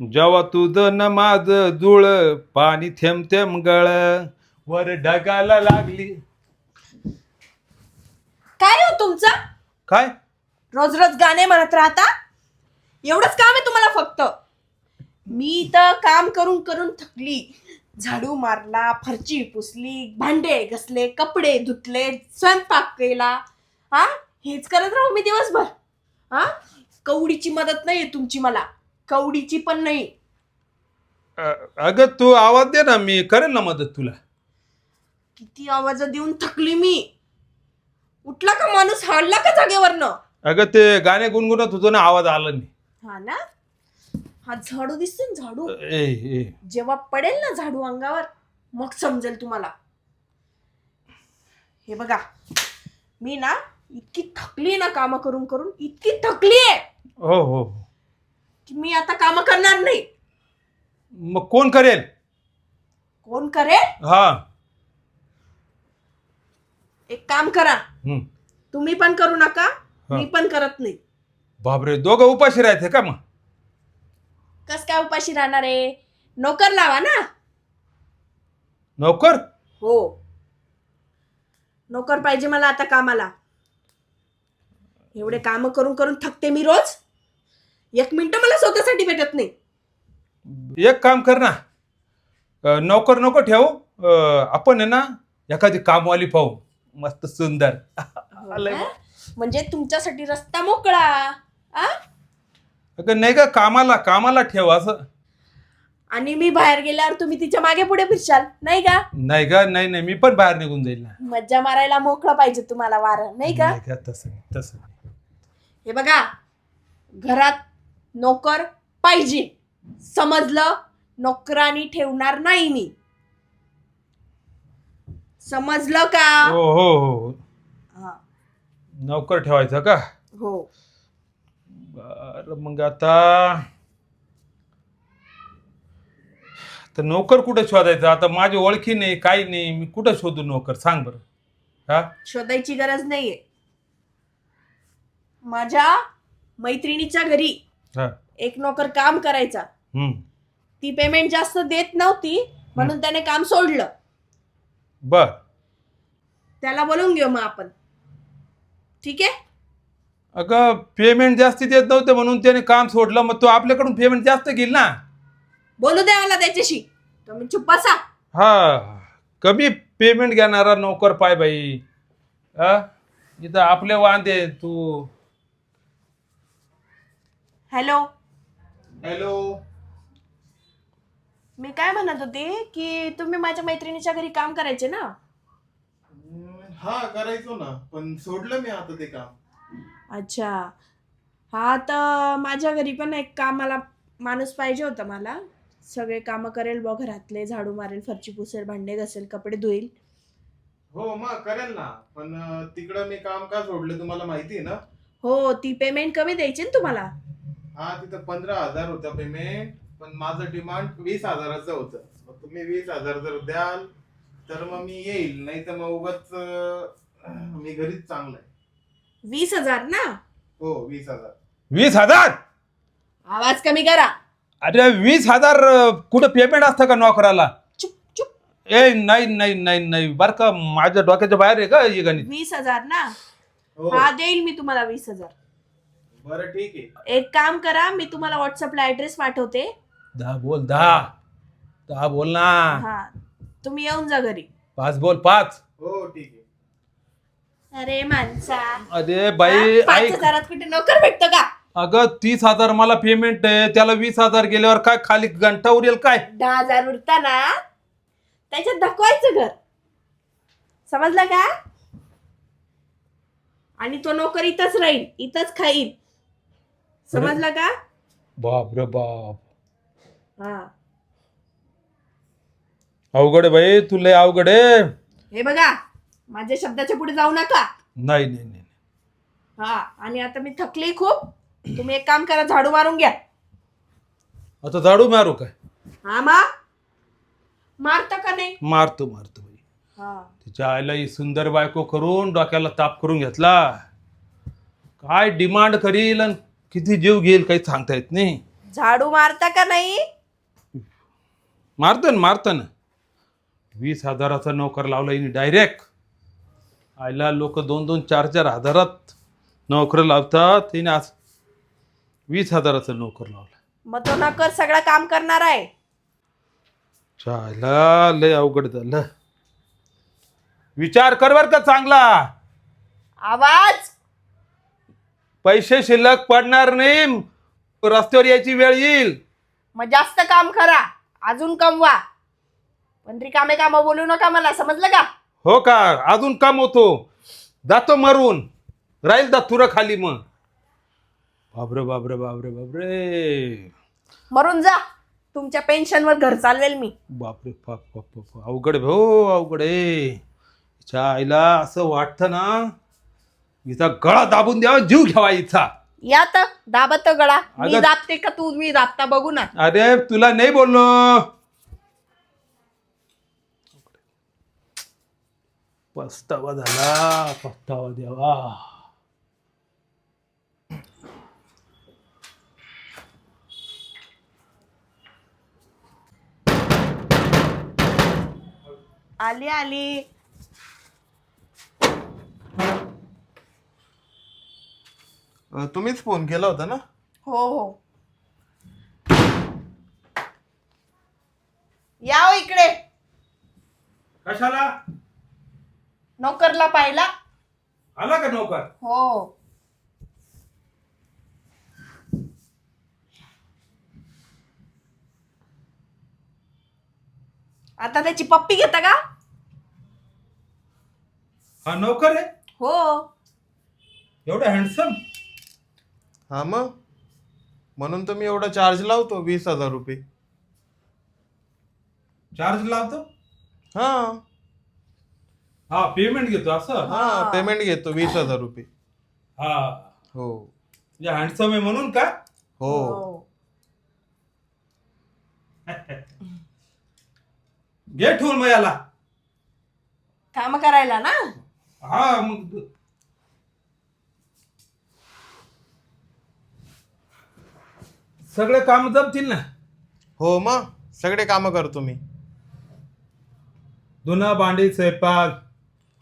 जेव्हा तुझं नमाज जुळ पाणी थेंब थेंब गळ. वर ढगाला लागली. काय हो तुमचं? काय? रोज रोज गाणे म्हणत राहता? एवढंच काम आहे तुम्हाला फक्त. मी तर काम करून करून थकली. झाडू मारला फरची पुसली भांडे घसले कपडे धुतले स्वयंपाक केला. हा? हेच करत राहू मी दिवसभर. हा? कवडीची मदत नाहीये तुमची मला. कवडीची पण नाही. अ- अगं तू आवाज दे ना मी करेल ना मदत तुला. किती आवाज देऊन थकली मी. उठला का माणूस? हडला का जागेवरनं? अगं ते गाणे गुणगुणत होतो ना आवाज आला नाही. हा ना? हा झाडू दिसतो ना झाडू? ए ए. जेव्हा पडेल ना झाडू अंगावर मग समजेल तुम्हाला. हे बघा मी ना इतकी थकली ना काम करून करून इतकी थकली आहे. हो हो. की मी आता काम करणार नाही. मग कोण करेल? कोण करेल? हा. एक काम करा. हम्म. तुम्ही पण करू नका. मी पण करत नाही. बापरे दोघं उपाशी राहते का मग? कस काय उपाशी राहणार आहे? नोकर लावा ना. नोकर? हो. नोकर पाहिजे मला आता कामाला. एवढे काम करून करून थकते मी रोज. एक मिनिट मला स्वतःसाठी भेटत नाही. एक काम कर ना. अ, नोकर नको ठेवू. अ, आपण आहे ना एखादी कामवाली पाहू. मस्त सुंदर. आलंय हा? म्हणजे तुमच्यासाठी रस्ता मोकळा. आ? अगं नाही का कामाला कामाला ठेव असं. आणि मी बाहेर गेल्यावर तुम्ही तिच्यामागे पुढे फिरशाल. नाही का? नाही का नाही नाही. मी पण बाहेर निघून जाईल ना. मज्जा मारायला मोकळं पाहिजे तुम्हाला वारं. नाही का? नाही का तसं नाही, तसं नाही. हे बघा. घरात नोकर पाहिजे. समजलं? नोकरानी ठेवणार नाही मी. समजलं का? हो हो हो. हा, नोकर ठेवायचा का? हो. बरं मग आता तर नोकर कुठे शोधायचं? आता माझी ओळखी नाही काही नाही. मी कुठं शोधू नोकर? सांग बरं. हा? शोधायची गरज नाहीये. माझ्या मैत्रिणीच्या घरी एक नोकर काम करायचा. ती पेमेंट जास्त देत नव्हती म्हणून त्याने काम सोडलं. बर. त्याला बोलवून घेऊ मग आपण. ठीक आहे? अगं पेमेंट जास्ती देत नव्हते म्हणून त्याने काम सोडलं मग तो आपल्याकडून पेमेंट जास्त घेईल ना? बोलू द्या मला त्याच्याशी. तुम्ही चुप बसा. हा. कमी पेमेंट घेणारा नोकर पाय बाई. हा? इथं आपले वांदे तू. हॅलो. हॅलो. मी काय म्हणत होते की तुम्ही माझ्या मैत्रिणीच्या घरी काम करायचे ना? हा करायचो ना पण सोडलं मी आता ते काम. अच्छा. हा तर माझ्या घरी पण एक कामाला माणूस पाहिजे होता मला. सगळे कामं करेल बघ घरातले झाडू मारेल फरची पुसेल भांडे घसेल कपडे धुईल. हो मग करेल ना पण अं, तिकडं मी काम का सोडलं तुम्हाला माहिती आहे ना? हो ती पेमेंट कमी द्यायची ना तुम्हाला? हा तिथं पंधरा हजार होतं पेमेंट पण माझं डिमांड वीस हजाराचं होतं. मग तुम्ही वीस हजार जर द्याल तर मग मी येईल. नाही तर मग उगाच अं, मी घरीच चांगलं आहे. वीस हजार ना? हो वीस हजार. वीस हजार? आवाज कमी करा. अरे वीस हजार अं, कुठं पेमेंट असतं का नोकराला? चुप चुप. ए नाही नाही नाही नाही. बरं का माझ्या डोक्याच्या बाहेर आहे का ही गणित? वीस हजार ना? हो. हा देईल मी तुम्हाला वीस हजार. बरं ठीक आहे. एक काम करा मी तुम्हाला व्हॉट्सअपला ऍड्रेस पाठवते. दहा बोल दहा. दहा बोल ना. हा. तुम्ही येऊन जा घरी. पाच बोल पाच. हो ठीक आहे. अरे माणसा. अरे बाई हा, पाच ऐक. हजारात कुठे नोकर भेटतो का? अगं तीस हजार मला पेमेंट आहे. त्याला वीस हजार गेल्यावर काय खाली घंटा उरेल काय? दहा हजार उरताना त्याच्यात दाखवायचं घर. समजलं का? आणि तो नोकर इथंच राहील इथंच खाईल. समजलं का? बाप रे बाप. हा. अवघड आहे बाई तुला अवघड आहे. हे बघा माझ्या शब्दाच्या पुढे जाऊ नका. नाही नाही नाही हा आणि आता मी थकली खूप. तुम्ही एक काम करा झाडू मारून घ्या. आता झाडू मारू काय? हा मा. मारता का नाही? मारतो मारतो बाई. हा. तिच्या आईला ही सुंदर बायको करून डोक्याला ताप करून घेतला. काय डिमांड करील आणि किती जीव घेईल काही सांगता येत नाही. झाडू मारता का नाही? मारतं ना मारतं ना. वीस हजाराचा नोकर लावला हिने डायरेक्ट आयला लोक दोन दोन चार चार हजारात नोकर लावतात हिने आज वीस हजाराचा नोकर लावला. मग तो नकर सगळं काम करणार आहे. चायला लय अवघड झालं. विचार कर बर का चांगला. आवाज पैसे शिल्लक पडणार नाही. रस्त्यावर यायची वेळ येईल. मग जास्त काम करा. अजून कमवा. पण रिकामे काम बोलू नका मला समजलं का? हो का? अजून काम होतो. जातो मरून. राहील दा तुरं खाली मग. बाबरे बाबरे बाबरे बाबरे मरून जा. तुमच्या पेन्शनवर घर चालवेल मी. बापरे बाप बाप बाप. अवघड आहे हो अवघड आहे. आईला असं वाटतं ना हिचा गळा दाबून द्यावा जीव घ्यावा हिचा या तर दाबत गळा. मी अगं- दाबते का तू? मी दाबता बघू ना. अरे तुला नाही बोललो. पस्तावा झाला पस्तावा द्यावा. आली आली. अं, तुम्हीच फोन केला होता ना? हो हो. या हो इकडे. कशाला? नोकरला पाहिला. आला का नोकर? हो. आता त्याची पप्पी घेता का? हा नोकर आहे? हो. एवढा हँडसम हा मग? म्हणून तर मी एवढा चार्ज लावतो वीस हजार रुपये. चार्ज लावतो? हा. हा पेमेंट घेतो असं? हा हा. पेमेंट घेतो वीस हजार रुपये. हा. हो. म्हणजे हँडसम आहे म्हणून का? हो. घे ठेवून मग याला. काम करायला ना? हा मग सगळे काम जमतील ना? हो मग. सगळे कामं करतो मी धुणं भांडी स्वयंपाक.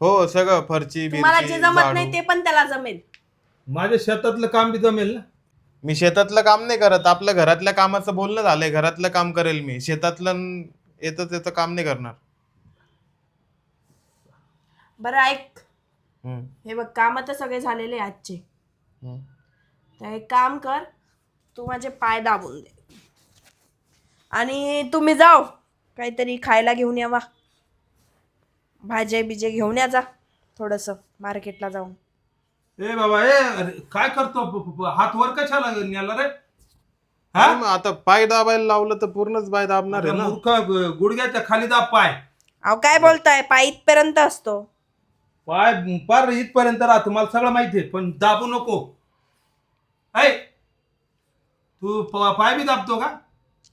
हो सगळं. फरची तुम्हाला बिरची जे जमत झाडू. नाही ते पण त्याला जमेल. माझ्या शेतातलं काम बी जमेल ना? मी शेतातलं काम नाही करत. आपलं घरातल्या कामाचं बोलणं झालंय. घरातलं काम करेल मी. शेतातलं न- येतं त्याचं काम नाही करणार. बरं ऐक. हम्म, हे बघ काम तर सगळे झालेले आहे आजचे. हम्म. तर एक काम कर. तू माझे पाय दाबून दे. आणि तुम्ही जाओ काहीतरी खायला घेऊन यावा. भाजे बिजे घेऊन या जा थोडंसं मार्केटला जाऊन. ए बाबा ए अरे काय करतो? प- प- प- हात वर कशाला न्याला रे? हा? मग आता पाय दाबायला लावलं तर पूर्णच पाय दाबणार आहे ना? मूर्ख ग- गुडघ्याच्या खाली दाब पाय. अहो काय बोलताय? पाय इथपर्यंत असतो. पाय पार इथपर्यंत राहतो मला सगळं माहिती आहे पण दाबू नको. ऐ तू प- पाय बी दाबतो का?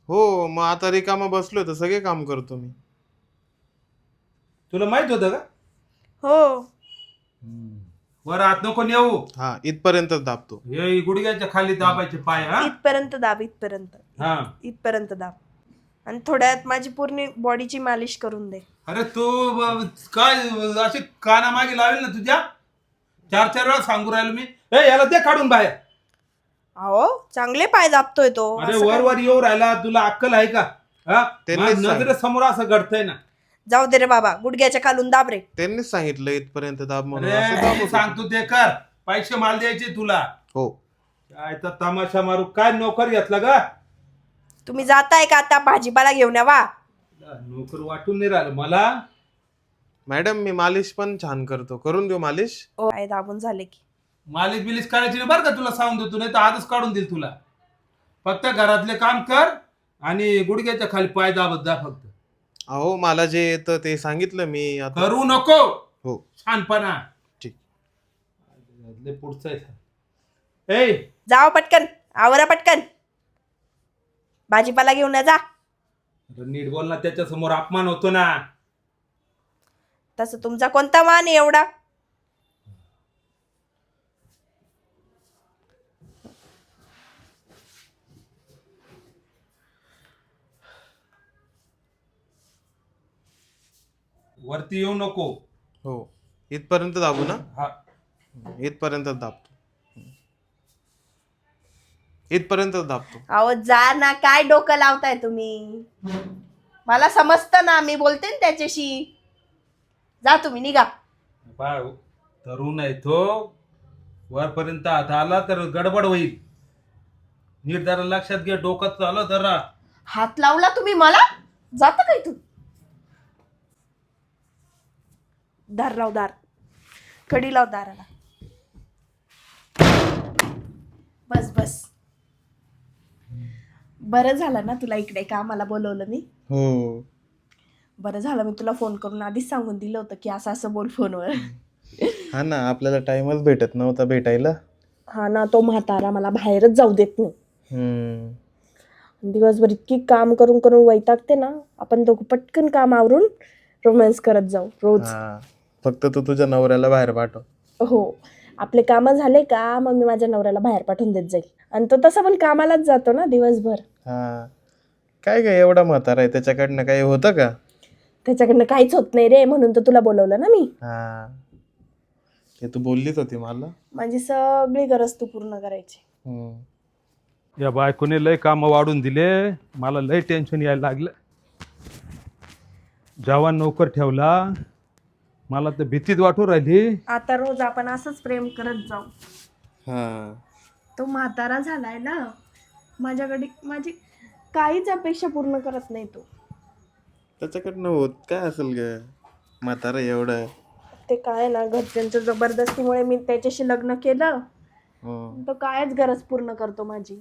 हो मग आता रिकामा बसलोय तर सगळे काम करतो मी. तुला माहीत होतं का? हो. वर हात नको नेऊ. हा इथपर्यंतच दाबतो. हे गुडघ्याच्या खाली दाबायचे पाय हा? इथपर्यंत दाब इथपर्यंत. हा. इथपर्यंत दाब. आणि थोड्यात माझी पूर्ण बॉडीची मालिश करून दे. अरे तू ब- काय अशी काना मागे लावेल ना तुझ्या? चार चार वेळा सांगू राहिलो मी. ए याला दे काढून बाहेर. अहो चांगले पाय दाबतोय तो. अरे असं वर काय- वर येऊ राहिला तुला अक्कल आहे का? हा? त्यांनीच सांग- नजरेसमोर असं घडतंय ना. जाऊ दे रे बाबा गुडघ्याच्या खालून दाब रे. त्यांनीच सांगितलं इथपर्यंत दाब म्हणून. अरे. सांगतो ते कर. पैसे माल द्यायचे तुला. हो. काय तर तमाशा मारू. काय नोकर घेतला का तुम्ही जाताय का आता भाजीपाला घेऊन या वा नोकर वाटून नाही राहिलं. मला? मॅडम मी मालिश पण छान करतो. करून देऊ मालिश? पाय दाबून झाले की. मालिश बिलिश करायची नाही बरं का तुला सांगून देतो नाही तर आजच काढून देईल तुला. फक्त घरातले काम कर आणि गुडघ्याच्या खाली पाय दाबत जा फक्त. अहो मला जे येतं ते सांगितलं मी आता. करू नको. हो. छानपणा. ठीक. पुढचं आहे ए! जाओ पटकन आवरा पटकन. भाजीपाला घेऊन या जा. नीट बोल ना त्याच्यासमोर अपमान होतो ना. तसं तुमचा कोणता मान आहे एवढा? वरती येऊ नको. हो. इथपर्यंत दाबू ना? हा. इथपर्यंत दाबतो. इथपर्यंत दाबतो. अहो जा ना. काय डोकं लावताय तुम्ही? मला समजतं ना. मी बोलते ना त्याच्याशी. जा तुम्ही निघा. बा तरुण आहे तो. वरपर्यंत हात आला तर गडबड होईल. नीट जरा लक्षात घे. डोकं चालू जरा. हात लावला तुम्ही मला? जात काय तू दार लाव दार. कडी लाव दाराला. बस बस. बरं झालं ना तुला इकडे कामाला बोलवलं मी? हो. बरं झालं मी तुला फोन करून आधीच सांगून दिलं होतं की असं असं बोल फोनवर. हा ना आपल्याला टाइमच भेटत नव्हता भेटायला. हा ना तो म्हातारा मला बाहेरच जाऊ देत नाही. हम्म. दिवसभर इतकी काम करून करून वैतागते ना आपण दोघं पटकन काम आवरून रोमॅन्स करत जाऊ रोज. हा. फक्त तू तुझ्या नवऱ्याला बाहेर पाठव. हो. आपले कामं झाले का मग मी माझ्या नवऱ्याला बाहेर पाठवून देत जाईल. आणि तो तसा पण कामालाच जातो ना दिवसभर. हा. काय काय एवढा म्हातारा आहे त्याच्याकडनं काही होतं का? त्याच्याकडनं काहीच होत नाही रे म्हणून तर तुला बोलवलं ना मी. हा. ते तू बोललीच होती मला. माझी सगळी गरज तू पूर्ण करायची. हम्म. या बायकोने लय कामं वाढून दिले मला लय टेन्शन यायला लागलं. जेव्हा नोकर ठेवला. मला तर भीतीच वाटू राहिली. आता रोज आपण असंच प्रेम करत जाऊ. हा. तो म्हातारा झालाय ना माझ्याकडे माझी काहीच अपेक्षा पूर्ण करत नाही तो. त्याच्याकडनं होत काय असेल ग? म्हातारा एवढं ते काय ना घरच्यांच्या जबरदस्तीमुळे मी त्याच्याशी लग्न केलं. हो. तो कायच गरज पूर्ण करतो माझी.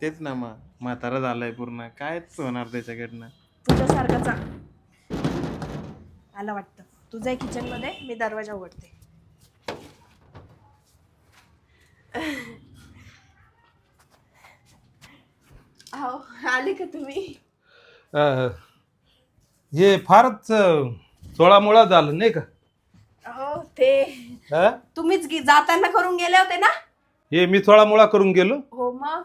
तेच ना मग. म्हातारा झालाय पूर्ण. कायच होणार त्याच्याकडनं? तुझ्यासारखाचा. आला वाटतं. तुझं आहे किचनमध्ये मी दरवाजा उघडते. अहो आले का तुम्ही? अं, हे फारच सोळामुळा झालं नाही का? हो ते हा? तुम्हीच गी- जाताना करून गेले होते ना? हे मी सोळामुळा करून गेलो. हो मग.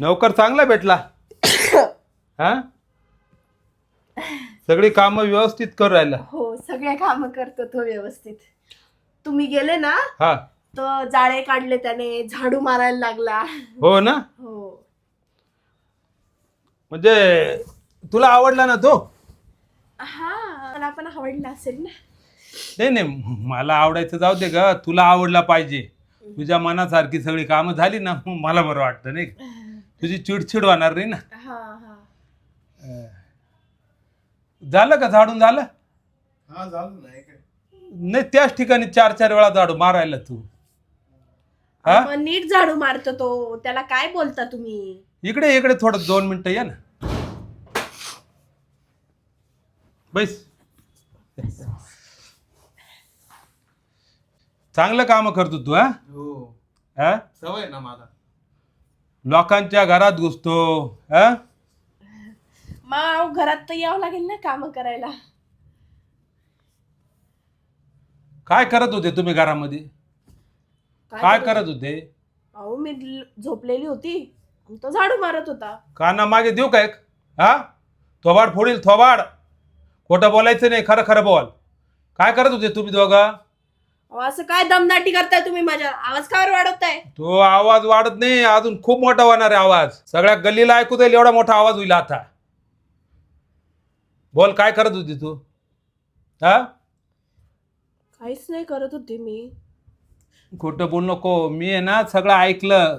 नौकर चांगला भेटला. हा? सगळी कामं व्यवस्थित करू राहिला. हो सगळे काम करतो तो व्यवस्थित. तुम्ही गेले ना हा. तर जाळे काढले त्याने झाडू मारायला लागला. हो ना? हो. म्हणजे तुला आवडला ना तो? हा मला पण आवडला असेल ना. नाही नाही मला आवडायचं जाऊ दे ग. तुला आवडला पाहिजे. तुझ्या मनासारखी सगळी कामं झाली ना मला बरं वाटतं नाही का? तुझी चिडचिड होणार नाही ना? हा हा. अं, झालं का झाडून झालं? हा झालं नाही काय नाही त्याच ठिकाणी चार चार वेळा झाडू मारायला तू. हा? मग नीट झाडू मारतो तो. त्याला काय बोलता तुम्ही? इकडे इकडे थोडं दोन मिनिटं या ना. बैस. चांगलं काम करतो तू हा? हो. हा? सवय ना मला लोकांच्या घरात घुसतो हा? मग घरात तर यावं लागेल ना काम करायला. काय करत होते तुम्ही घरामध्ये? काय करत होते? अहो मी ल- झोपलेली होती. आणि तो झाडू मारत होता. काना मागे देऊ काय हा? थोबाड फोडील थोबाड. खोटं बोलायचं नाही खरं खरं बोल. काय करत होते तुम्ही दोघं? अहो, असं काय दमदाटी करताय तुम्ही माझ्या? आवाज कावर वाढवताय? तो आवाज वाढत नाही अजून खूप मोठा होणार आहे आवाज. सगळ्या गल्लीला ऐकू जाईल एवढा मोठा आवाज होईल आता. बोल काय करत होती तू? हा? काहीच नाही करत होते मी. खोटं बोल नको. मी आहे ना सगळं ऐकलं.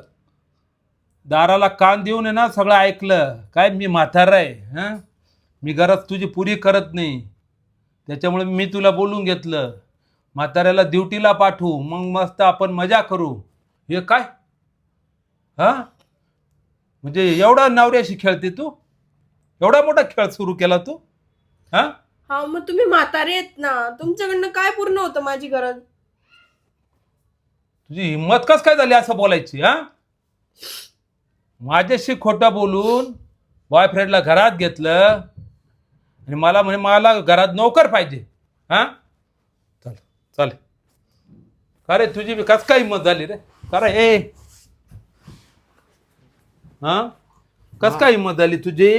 दाराला कान देऊन आहे ना सगळं ऐकलं. काय मी म्हातारा आहे हां? मी गरज तुझी पुरी करत नाही. त्याच्यामुळे मी तुला बोलून घेतलं. म्हाताऱ्याला ड्युटीला पाठवू मग मस्त आपण मजा करू. हे काय? हां? म्हणजे एवढा नवऱ्याशी खेळते तू? एवढा मोठा खेळ सुरू केला तू? हां? हा मग तुम्ही म्हातारे आहेत ना तुमच्याकडनं काय पूर्ण होतं माझी गरज? तुझी हिंमत कस काय झाली असं बोलायची हा? माझ्याशी खोटं बोलून बॉयफ्रेंडला घरात घेतलं आणि मला म्हणे मला घरात नोकर पाहिजे हा? चल चल अरे तुझी बी कस काय हिंमत झाली रे? करा ए. हा? कस काय हिंमत झाली तुझी?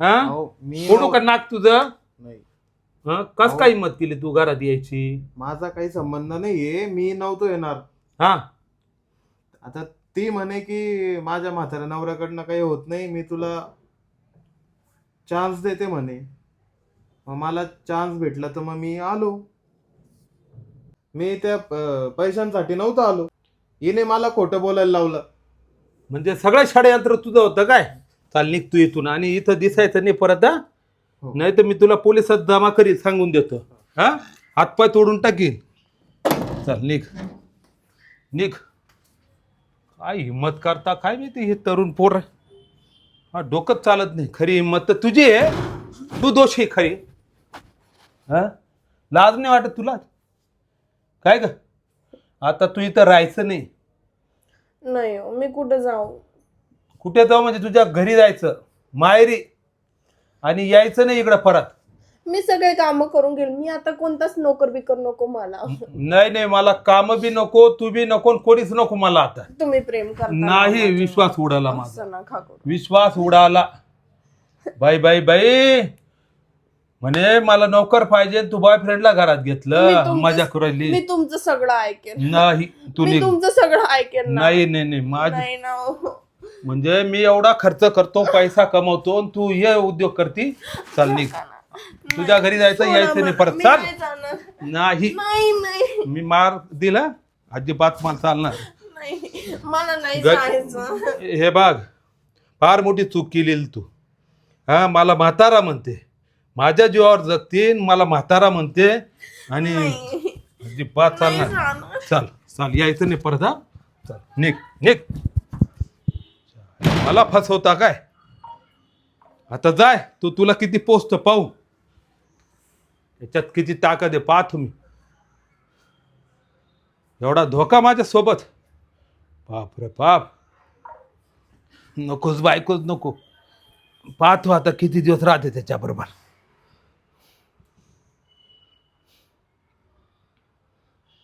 हा? अहो, मी फोडू का नाक तुझं? नाही. हा? कस काय हिंमत केली तू घरात यायची? माझा काही संबंध नाहीये मी नव्हतो येणार. हा? आता ती म्हणे की माझ्या म्हाताऱ्या नवऱ्याकडनं काही होत नाही मी तुला चान्स देते म्हणे. मग मला चान्स भेटला तर मग मी आलो. मी त्या अं, पैशांसाठी नव्हतं आलो. हिने मला खोटं बोलायला लावलं. म्हणजे सगळं षडयंत्र तुझं होतं काय? चाल निघ तू इथून आणि इथं दिसायचं नाही परत हा? हो. नाही तर मी तुला पोलिसात जमा करील सांगून देतो. हा? हातपाय तोडून टाकील चल निघ. निघ. काय हिंमत करता काय माहिती हे तरुण पोर? हा डोकंच चालत नाही. खरी हिंमत तर तुझी आहे. तू दोषी आहे खरी. हा? लाज नाही वाटत तुला? काय ग? आता तू इथं राहायचं नाही. नाही हो, मी कुठे जाऊ? कुठे जाऊ म्हणजे तुझ्या घरी जायचं. माहेरी. आणि यायचं नाही इकडं परत. मी सगळे काम करून घेईल. मी आता कोणताच नोकर बिकर नको मला. नाही नाही मला काम बी नको तू बी नको आणि कोणीच नको मला आता. तुम्ही प्रेम करता ना नाही माझ्यावर. विश्वास उडाला माझा. असं नका करू. विश्वास उडाला. बाई बाई बाई. म्हणे मला नोकर पाहिजे तू बॉयफ्रेंडला घरात मी घेतलं तुमचं- मजा करायली मी तुमचं सगळं ऐकेन. नाही तू मी निघ. तुमचं सगळं ऐकेन ना. नाही नाही नाही माझ नाही ना. हो. म्हणजे मी एवढा खर्च करतो पैसा कमवतो आणि तू हे उद्योग करती. चल निघ. तुझ्या घरी जायचं सोडा यायचं नाही मला. परत. मी चाल. नाही जाणार. नाही. नाही नाही. मी मार दिला अजिबात मला चालणार. नाही. मला नाही ग- जायचं. हे बाग फार मोठी चूक केलेली तू. हा मला म्हातारा म्हणते. माझ्या जीवावर जगतीन मला म्हातारा म्हणते आणि. अजिबात चालणार जाणार. चल चल यायचं नाही परत हा. चल निघ निघ. मला फसवता काय? आता जाय तू तुला किती पोचत पाहू. याच्यात किती ताकद आहे पाह तुम्ही. एवढा धोका माझ्या सोबत बाप रे बाप. नकोच बायकोच नको. पाहतो आता किती दिवस राहते त्याच्याबरोबर.